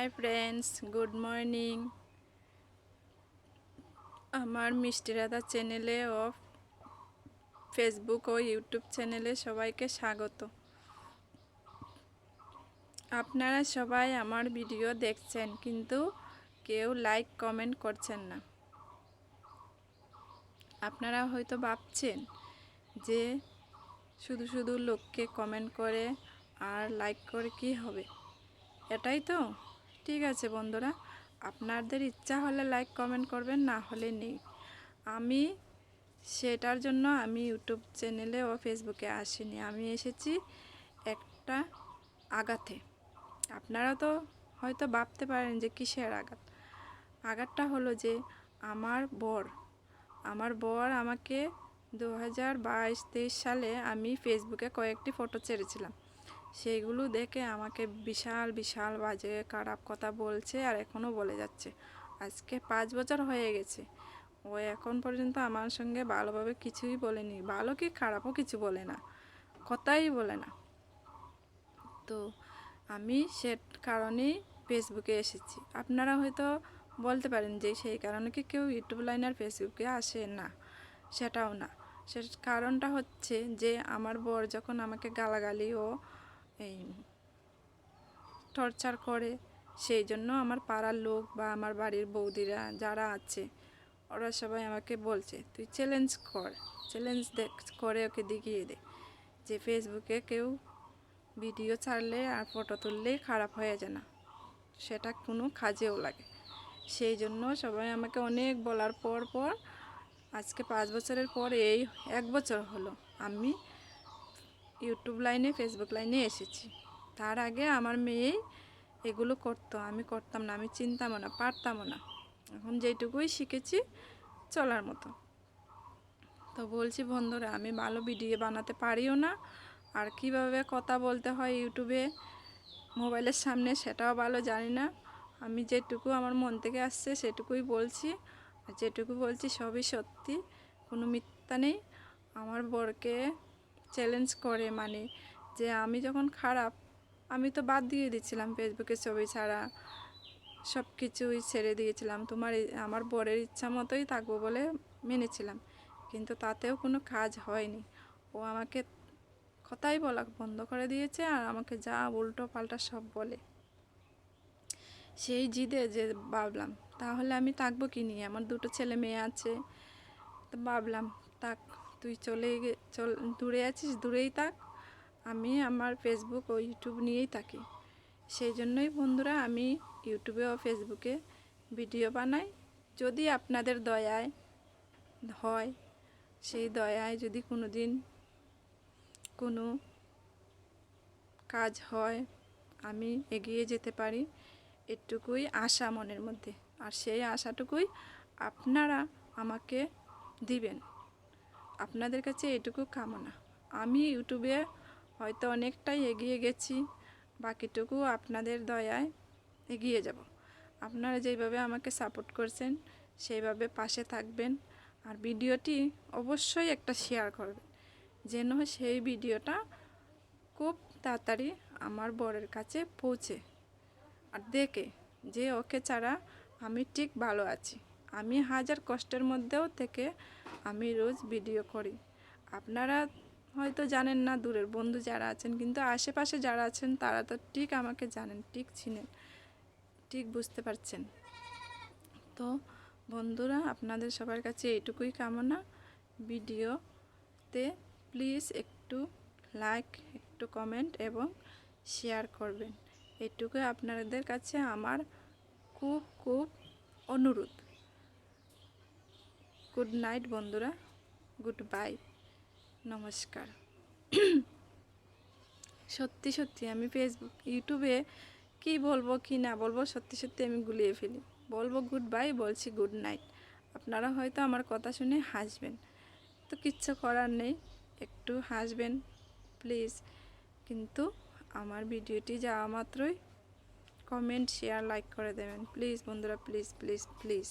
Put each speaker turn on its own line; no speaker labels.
Hi friends, good morning. আমার মিষ্টি রাধা চ্যানেলে ও ফেসবুক ও ইউটিউব চ্যানেলে সবাইকে স্বাগত। আপনারা সবাই আমার ভিডিও দেখছেন, কিন্তু কেউ লাইক, কমেন্ট করছেন না। আপনারা হয়তো ভাবছেন যে শুধু শুধু লোককে কমেন্ট করে আর লাইক করে কি হবে? এটাই তো। ঠিক আছে বন্ধুরা, আপনাদের ইচ্ছা হলে লাইক কমেন্ট করবেন, না হলে নেই। আমি সেটার জন্য আমি ইউটিউব চ্যানেলে ও ফেসবুকে আসিনি। আমি এসেছি একটা আঘাতে। আপনারা তো হয়তো ভাবতে পারেন যে কিসের আঘাত? আঘাতটা হলো যে আমার বর আমার বর আমাকে দু হাজার বাইশ, তেইশ সালে আমি ফেসবুকে কয়েকটি ফটো ছেড়েছিলাম। সেইগুলো দেখে আমাকে বিশাল বিশাল বাজে, খারাপ কথা বলছে আর এখনও বলে যাচ্ছে। আজকে পাঁচ বছর হয়ে গেছে। ও এখন পর্যন্ত আমার সঙ্গে ভালোভাবে কিছুই বলেনি। ভালো কি খারাপও কিছু বলে না। কথাই বলে না। তো আমি সে কারণেই ফেসবুকে এসেছি। আপনারা হয়তো বলতে পারেন যে সেই কারণে কি কেউ ইউটিউব লাইন আর ফেসবুকে আসে না? সেটাও না। সে কারণটা হচ্ছে যে আমার বর যখন আমাকে গালাগালি ও টর্চার করে। সেই জন্য আমার পাড়ার লোক বা আমার বাড়ির বৌদিরা যারা আছে, ওরা সবাই আমাকে বলছে, তুই চ্যালেঞ্জ কর চ্যালেঞ্জ দেখ, করে ওকে দেখিয়ে দে। যে ফেসবুকে কেউ ভিডিও ছাড়লে আর ফটো তুললেই খারাপ হয়ে যায় না। সেটা কোনো কাজেও লাগে। সেই জন্য সবাই আমাকে অনেক বলার পর পর, আজকে পাঁচ বছরের পর এই এক বছর হলো, আমি ইউটিউব লাইনে ফেসবুক লাইনে এসেছি। তার আগে আমার মেয়েই এগুলো করতো। আমি করতাম না, আমি চিনতামও না, পারতামও না। এখন যেটুকুই শিখেছি চলার মতো। তো বলছি, বন্ধুরা, আমি ভালো ভিডিও বানাতে পারিও না। আর কীভাবে কথা বলতে হয় ইউটিউবে মোবাইলের সামনে সেটাও ভালো জানি না। আমি যেটুকু আমার মন থেকে আসছে, সেটুকুই বলছি। আর যেটুকু বলছি সবই সত্যি, কোনো মিথ্যা নেই। আমার বরকে চ্যালেঞ্জ করে মানে যে আমি যখন খারাপ, আমি তো বাদ দিয়ে দিচ্ছিলাম ফেসবুকে ছবি ছাড়া। সব কিছুই ছেড়ে দিয়েছিলাম। তোমার আমার বরের ইচ্ছা মতোই থাকব বলে মেনেছিলাম। কিন্তু তাতেও কোনো কাজ হয়নি। ও আমাকে কথাই বলা বন্ধ করে দিয়েছে আর আমাকে যা উল্টো পাল্টা সব বলে। সেই জিদে যে ভাবলাম, তাহলে আমি থাকব কি নিয়ে? আমার দুটো ছেলে মেয়ে আছে। তো ভাবলাম তাক তুই চলে চল, দূরে আছিস, দূরেই থাক। আমি আমার ফেসবুক ও ইউটিউব নিয়েই থাকি। সেই জন্যই বন্ধুরা, আমি ইউটিউবে ও ফেসবুকে ভিডিও বানাই। যদি আপনাদের দয়ায় হয়, সেই দয়ায় যদি কোনো দিন কোনো কাজ হয়, আমি এগিয়ে যেতে পারি। এটুকুই আশা মনের মধ্যে। আর সেই আশাটুকুই আপনারা আমাকে দিবেন। আপনাদের কাছে এটুকু কামনা। আমি ইউটিউবে হয়তো অনেকটাই এগিয়ে গেছি, বাকিটুকু আপনাদের দয়ায় এগিয়ে যাব। আপনারা যেইভাবে আমাকে সাপোর্ট করছেন, সেইভাবে পাশে থাকবেন আর ভিডিওটি অবশ্যই একটা শেয়ার করবেন, যেন সেই ভিডিওটা খুব তাড়াতাড়ি আমার বরের কাছে পৌঁছে। আর দেখে যে ওকে ছাড়া আমি ঠিক ভালো আছি। আমি হাজার কষ্টের মধ্যেও থেকে আমি রোজ ভিডিও করি। আপনারা হয়তো জানেন না, দূরের বন্ধু যারা আছেন, কিন্তু আশেপাশে যারা আছেন, তারা তো ঠিক আমাকে জানেন, ঠিক চিনেন, ঠিক বুঝতে পারছেন। তো বন্ধুরা, আপনাদের সবার কাছে এইটুকুই কামনা। ভিডিওতে প্লিজ একটু লাইক, একটু কমেন্ট এবং শেয়ার করবেন। এটুকু আপনাদের কাছে আমার খুব খুব অনুরোধ। গুড নাইট বন্ধুরা। গুড বাই নমস্কার। সত্যি সত্যি, আমি ফেসবুক ইউটিউবে কি বলব, কি না বলব, সত্যি সত্যি আমি গুলিয়ে ফেলি। বলব গুড বাই বলছি গুড নাইট আপনারা হয়তো আমার কথা শুনে হাসবেন। তো কিচ্ছু করার নেই, একটু হাসবেন প্লিজ কিন্তু আমার ভিডিওটি যাওয়া মাত্রই কমেন্ট শেয়ার লাইক করে দেবেন। প্লিজ বন্ধুরা প্লিজ প্লিজ প্লিজ